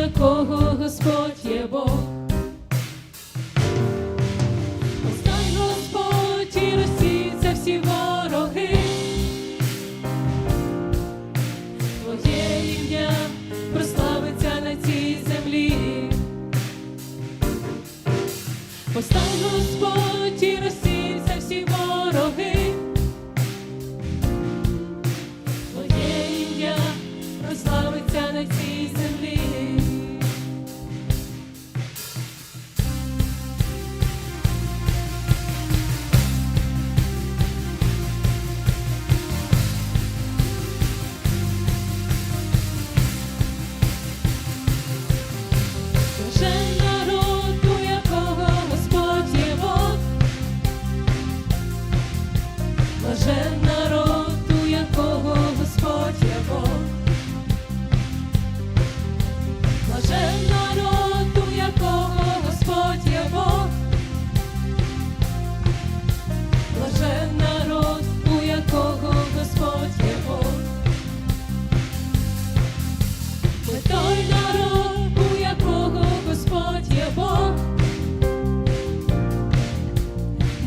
якого Господь є Бог. Постань Господь і розсіться всі вороги. Твоє ім'я прославиться на цій землі. Постань Господь і розсіться всі вороги.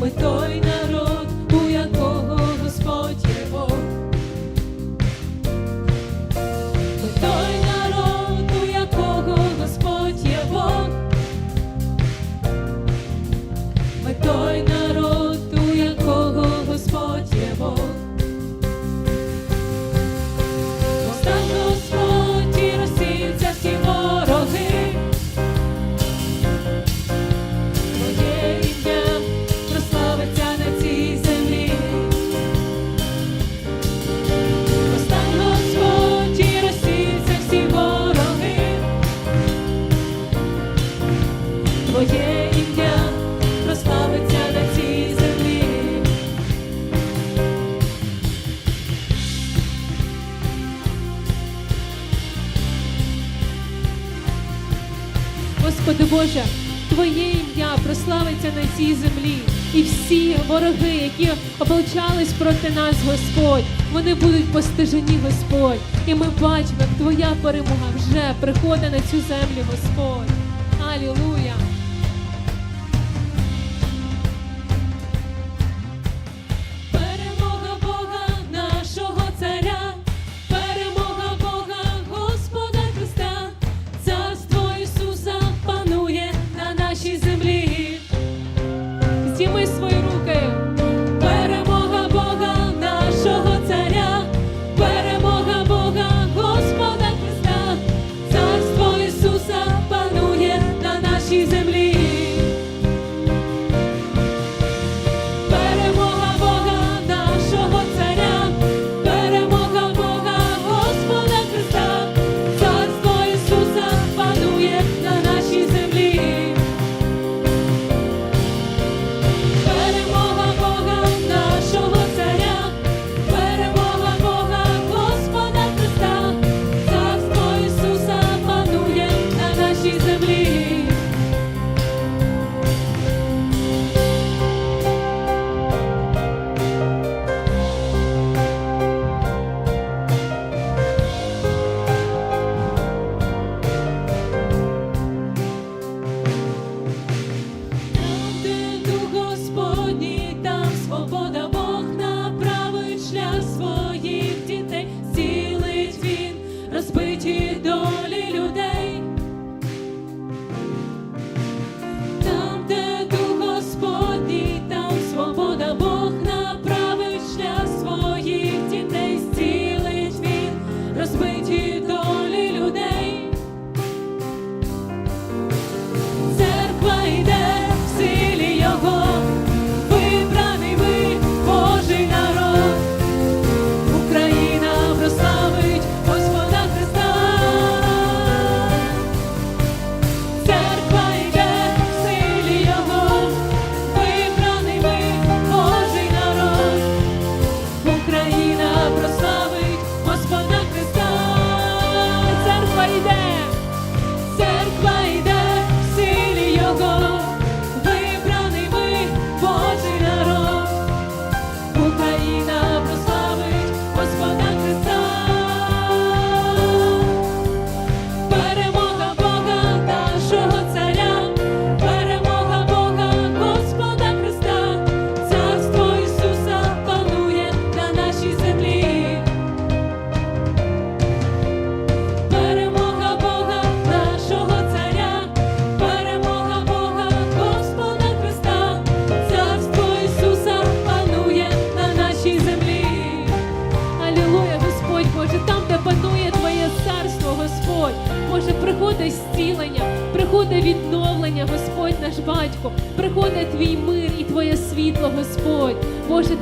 Ми той Боже, Твоє ім'я прославиться на цій землі, і всі вороги, які ополчались проти нас, Господь, вони будуть постижені, Господь. І ми бачимо, як Твоя перемога вже приходить на цю землю, Господь. Алілуя! долі людей.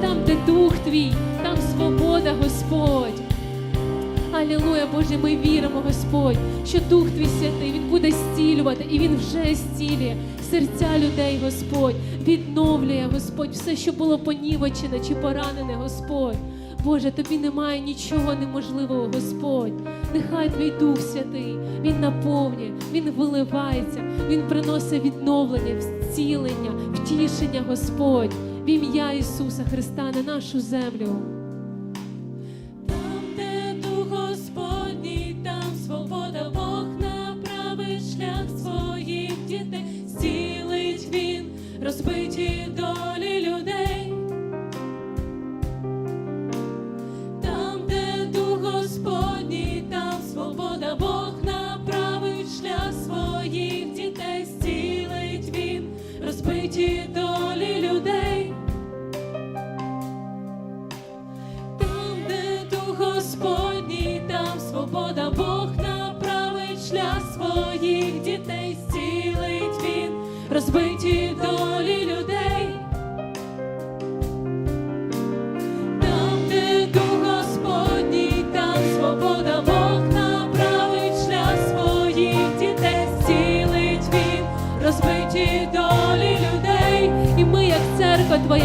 Там, де дух твій, там свобода, Господь. Алілуя, Боже, ми віримо, Господь, що Дух Твій Святий Він буде зцілювати, і Він вже зцілює серця людей, Господь, відновлює, Господь, все, що було понівечене чи поранене, Господь. Боже, тобі немає нічого неможливого, Господь. Нехай Твій Дух Святий, Він наповнює, Він виливається, Він приносить відновлення, зцілення, втішення, Господь, в ім'я Ісуса Христа на нашу землю.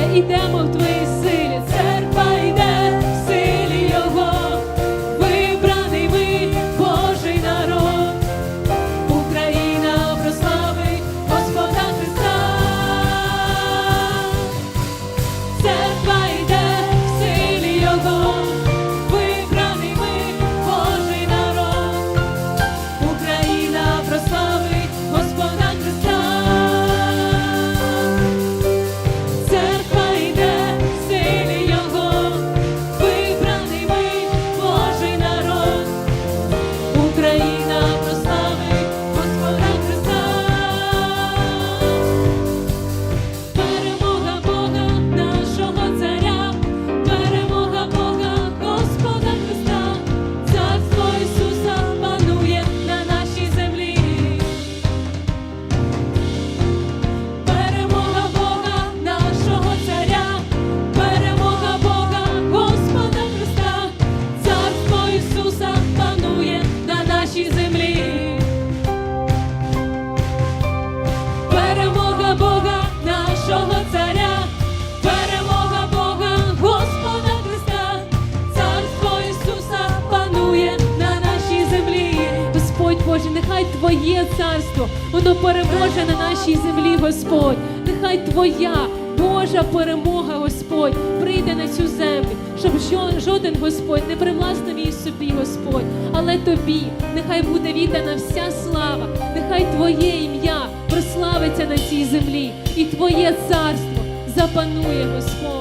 Твоя, в Твоїй Боже, нехай Твоє царство, воно переможе на нашій землі, Господь. Нехай Твоя Божа перемога, Господь, прийде на цю землю, щоб жоден Господь не привласнив її собі, Господь, але Тобі нехай буде віддана вся слава, нехай Твоє ім'я прославиться на цій землі, і Твоє царство запанує, Господь.